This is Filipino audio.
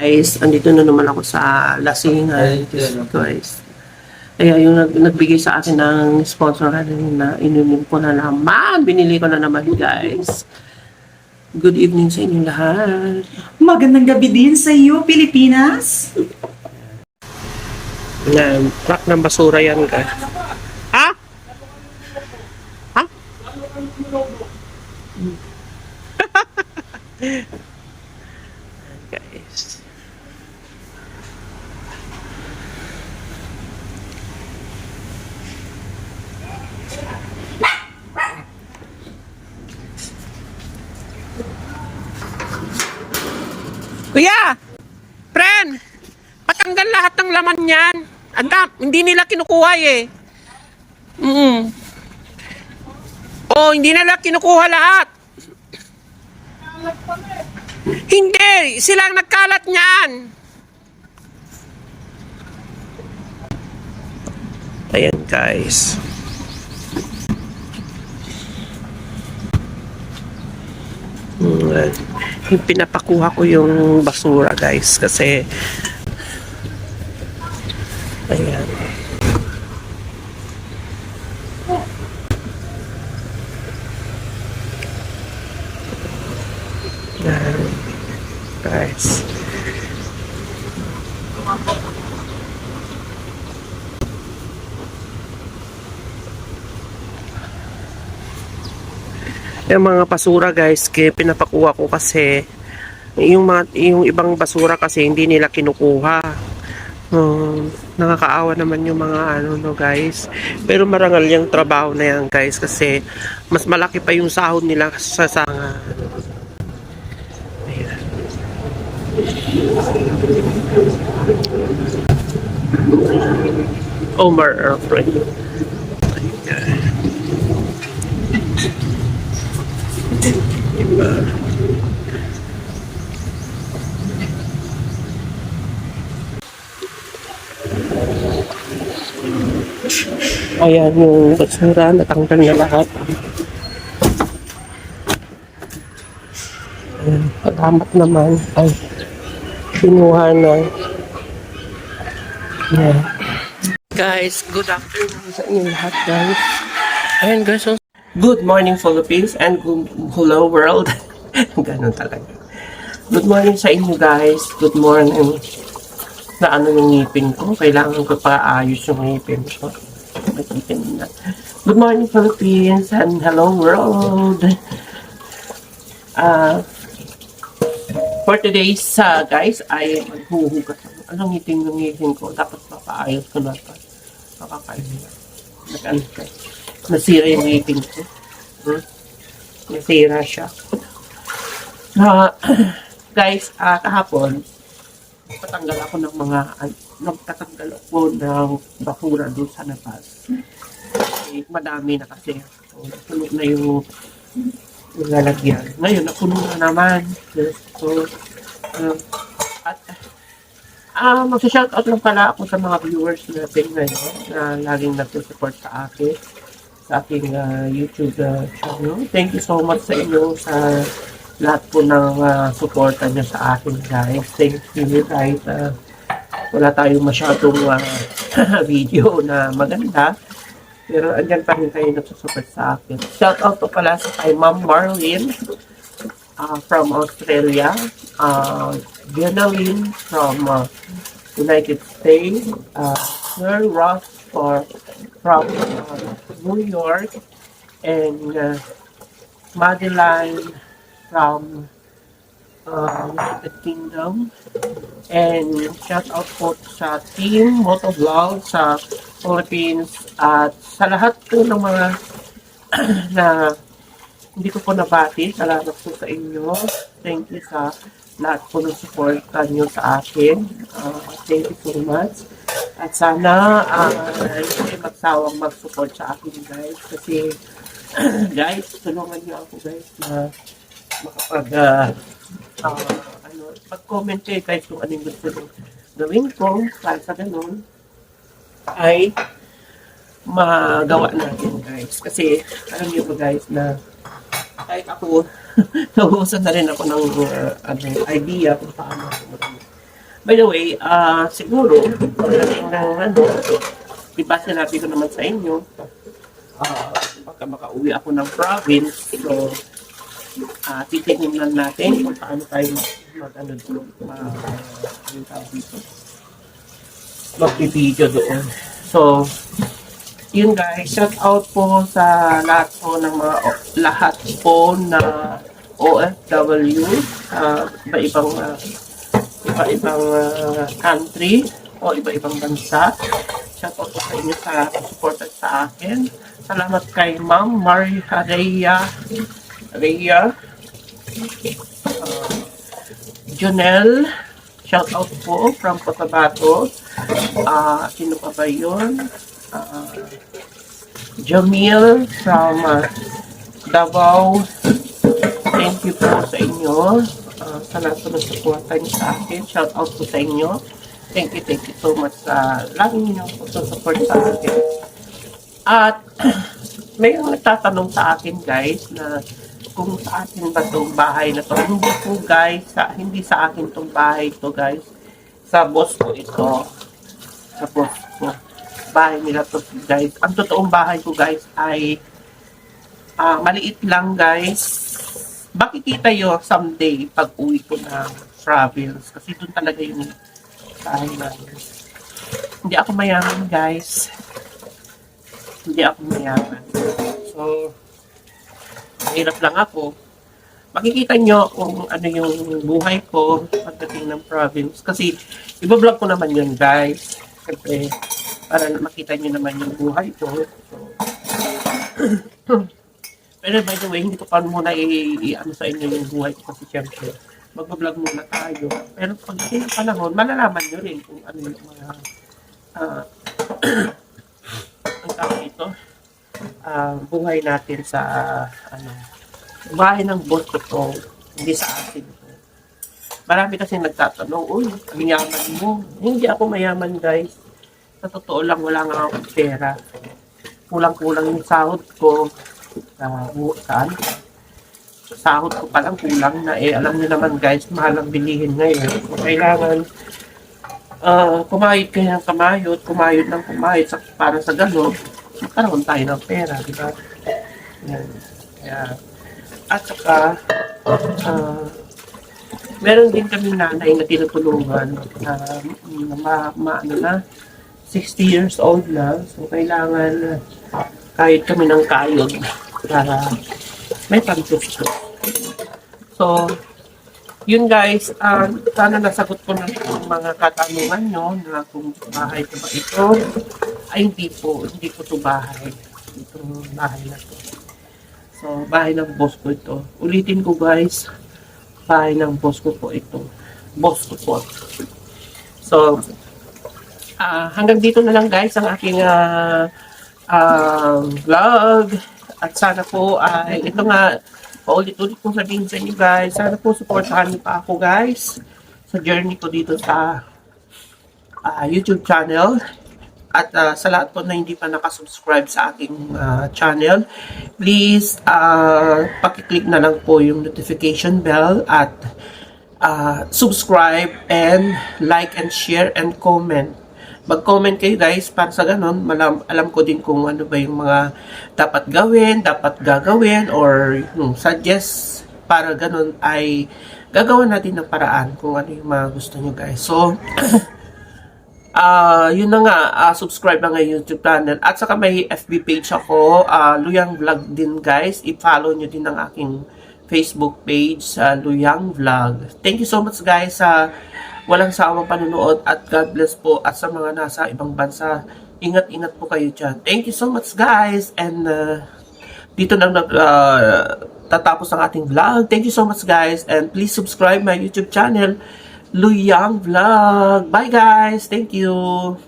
Guys, andito na naman ako sa Lasingan. Guys. Kaya yung nag, nagbigay sa akin ng sponsor na inumin ko na naman. Binili ko na naman guys. Good evening sa inyo lahat. Magandang gabi din sa iyo, Pilipinas. Na, truck ng basura yan guys. Ha? Ha? laman niyan. Anda, hindi nila kinukuha eh. Mm. Oh, hindi nila kinukuha lahat. Hindi, sila ang nagkalat niyan. Ayan guys. Mm, yung pinapakuha ko yung basura guys kasi ayan. Guys. Yung mga basura guys pinapakuha ko kasi yung mga yung ibang basura kasi hindi nila kinukuha Um, nakakaawa naman yung mga ano no guys pero marangal yung trabaho na yan guys kasi mas malaki pa yung sahod nila sa sanga Ayan. Omar Airplane Ayan. Diba? Ayan yung basura, natanggal na lahat. Ayan, salamat naman. Ay, kinuha na. Ayan. Guys, good afternoon sa inyo lahat, guys. Ayan, guys. So, good morning, Philippines, and good, hello, world. Ganun talaga. Good morning sa inyo, guys. Good morning. Na ano yung ngipin ko. Kailangan ko pa ayos yung ngipin ko. Ngipin na. Good morning, Philippines, and hello, world. Uh, for today's, uh, guys, ay maghuhugas ako. Anong ngipin yung ngipin ko? Dapat papaayos ko na ito. Makakain na. Nag-ano. Nasira yung ngipin ko. Hmm? Nasira siya. Ah, guys, ah, kahapon, patanggal ako ng mga, ay, nagtatanggal ako ng basura doon sa labas. Eh, madami na kasi. So, napuno na yung yung lalagyan. Ngayon, napuno na naman. So, um, at, ah, mag-shoutout lang pala ako sa mga viewers natin ngayon na laging nagsusupport sa akin sa aking ah, YouTube ah, channel. Thank you so much sa inyo sa lahat po ng uh, suporta niyo sa akin guys. Thank you guys. ah, wala tayong masyadong ah, video na maganda. Pero andyan pa rin kayo nagsusupport sa akin. Shout out po pala sa kay Ma'am Marlene ah, from Australia. Uh, Lynn from ah, United States. Uh, Sir Ross for, from ah, New York. And uh, Madeline from uh, United Kingdom. And shout out po sa team Motovlog sa Philippines at sa lahat po ng mga na hindi ko po nabati. Salamat po sa inyo. Thank you sa lahat po ng support nyo sa akin. Uh, thank you so much. At sana uh, hindi magsawang mag-support sa akin guys. Kasi guys, tulungan nyo ako guys na makapag uh, uh, ano, pag-comment kayo guys kung anong gusto nyo gawin ko para sa ganun ay magawa natin guys. Kasi alam niyo ba guys na kahit ako nauusan na rin ako ng uh, ano, idea kung paano By the way, ah siguro, pagdating ng ano, diba sinabi ko naman sa inyo, ah baka makauwi ako ng province, so, ah titignan lang natin kung paano tayo mag, ano, mag, ano tawag dito, magpipideo doon. So, yun guys, shout out po sa lahat po ng mga lahat po na OFW sa iba-ibang uh, iba-ibang uh, country o iba-ibang bansa. Shout out po sa inyo sa support sa akin. Salamat kay Ma'am Maria Rhea Rhea uh, Jonel shout out po from Cotabato ah sino pa ba yun Ah, Jamil from uh, Davao. Thank you po sa inyo. Uh, sa lahat po niyo sa akin. Shout out po sa inyo. Thank you, thank you so much sa lagi niyo po sa support sa akin. At may nagtatanong sa akin guys na kung sa akin ba itong bahay na to. Hindi po guys, sa, hindi sa akin itong bahay to guys. Sa boss ko ito. Sa boss ko bahay nila to guys. Ang totoong bahay ko guys ay ah, maliit lang guys. Makikita yo someday pag uwi ko ng province. Kasi doon talaga yung bahay namin. Hindi ako mayaman guys. Hindi ako mayaman. So, mahirap lang ako. Makikita nyo kung ano yung buhay ko pagdating ng province. Kasi, ibablog ko naman yun guys. Siyempre, para makita nyo naman yung buhay ko. So, pero by the way, hindi ko pa muna i-ano sa inyo yung buhay ko kasi syempre, magbablog muna tayo. Pero pag yung panahon, malalaman nyo rin kung ano yung mga ah ang tawag ito, ah, buhay natin sa ano, bahay ng ko to, hindi sa akin to. Marami kasi nagtatanong, uy, ang yaman mo. Hindi ako mayaman, guys sa totoo lang, wala nga akong pera. Kulang-kulang yung sahod ko uh, saan? Sa sahod ko palang kulang na eh. Alam niyo naman guys, mahal ang bilihin ngayon. So, kailangan uh, kumayod kayo ng kamayod, kumayod ng kumayod sa, para sa gano'n, magkaroon tayo ng pera, di ba? Yan. Kaya, at saka, uh, meron din kami nanay na tinutulungan na, na ma, ma, ano na, 60 years old na. So, kailangan kahit kami ng kayod para may pangsusto. So, yun guys, uh, sana nasagot ko na yung mga katanungan nyo na kung bahay ko ba ito. Ay, hindi po. Hindi ko to bahay. Itong bahay na to. So, bahay ng boss ko ito. Ulitin ko guys, bahay ng boss ko po ito. Boss ko po. So, Ah, hanggang dito na lang guys ang aking ah, ah, vlog. At sana po ay ito nga paulit-ulit kong sabihin sa inyo guys. Sana po supportahan niyo pa ako guys sa journey ko dito sa ah, YouTube channel. At ah, sa lahat po na hindi pa nakasubscribe sa aking ah, channel, please uh, pakiclick na lang po yung notification bell at ah, subscribe and like and share and comment mag-comment kayo guys para sa ganun, malam, alam ko din kung ano ba yung mga dapat gawin, dapat gagawin, or yung suggest para ganun ay gagawa natin ng paraan kung ano yung mga gusto nyo guys. So, ah yun na nga, ah, subscribe na nga YouTube channel. At saka may FB page ako, ah, Luyang Vlog din guys. I-follow nyo din ang aking Facebook page sa Luyang Vlog. Thank you so much guys sa walang sawang panunood at God bless po at sa mga nasa ibang bansa. Ingat-ingat po kayo dyan. Thank you so much guys and uh, dito nang nag uh, tatapos ang ating vlog. Thank you so much guys and please subscribe my YouTube channel Luyang Vlog. Bye guys. Thank you.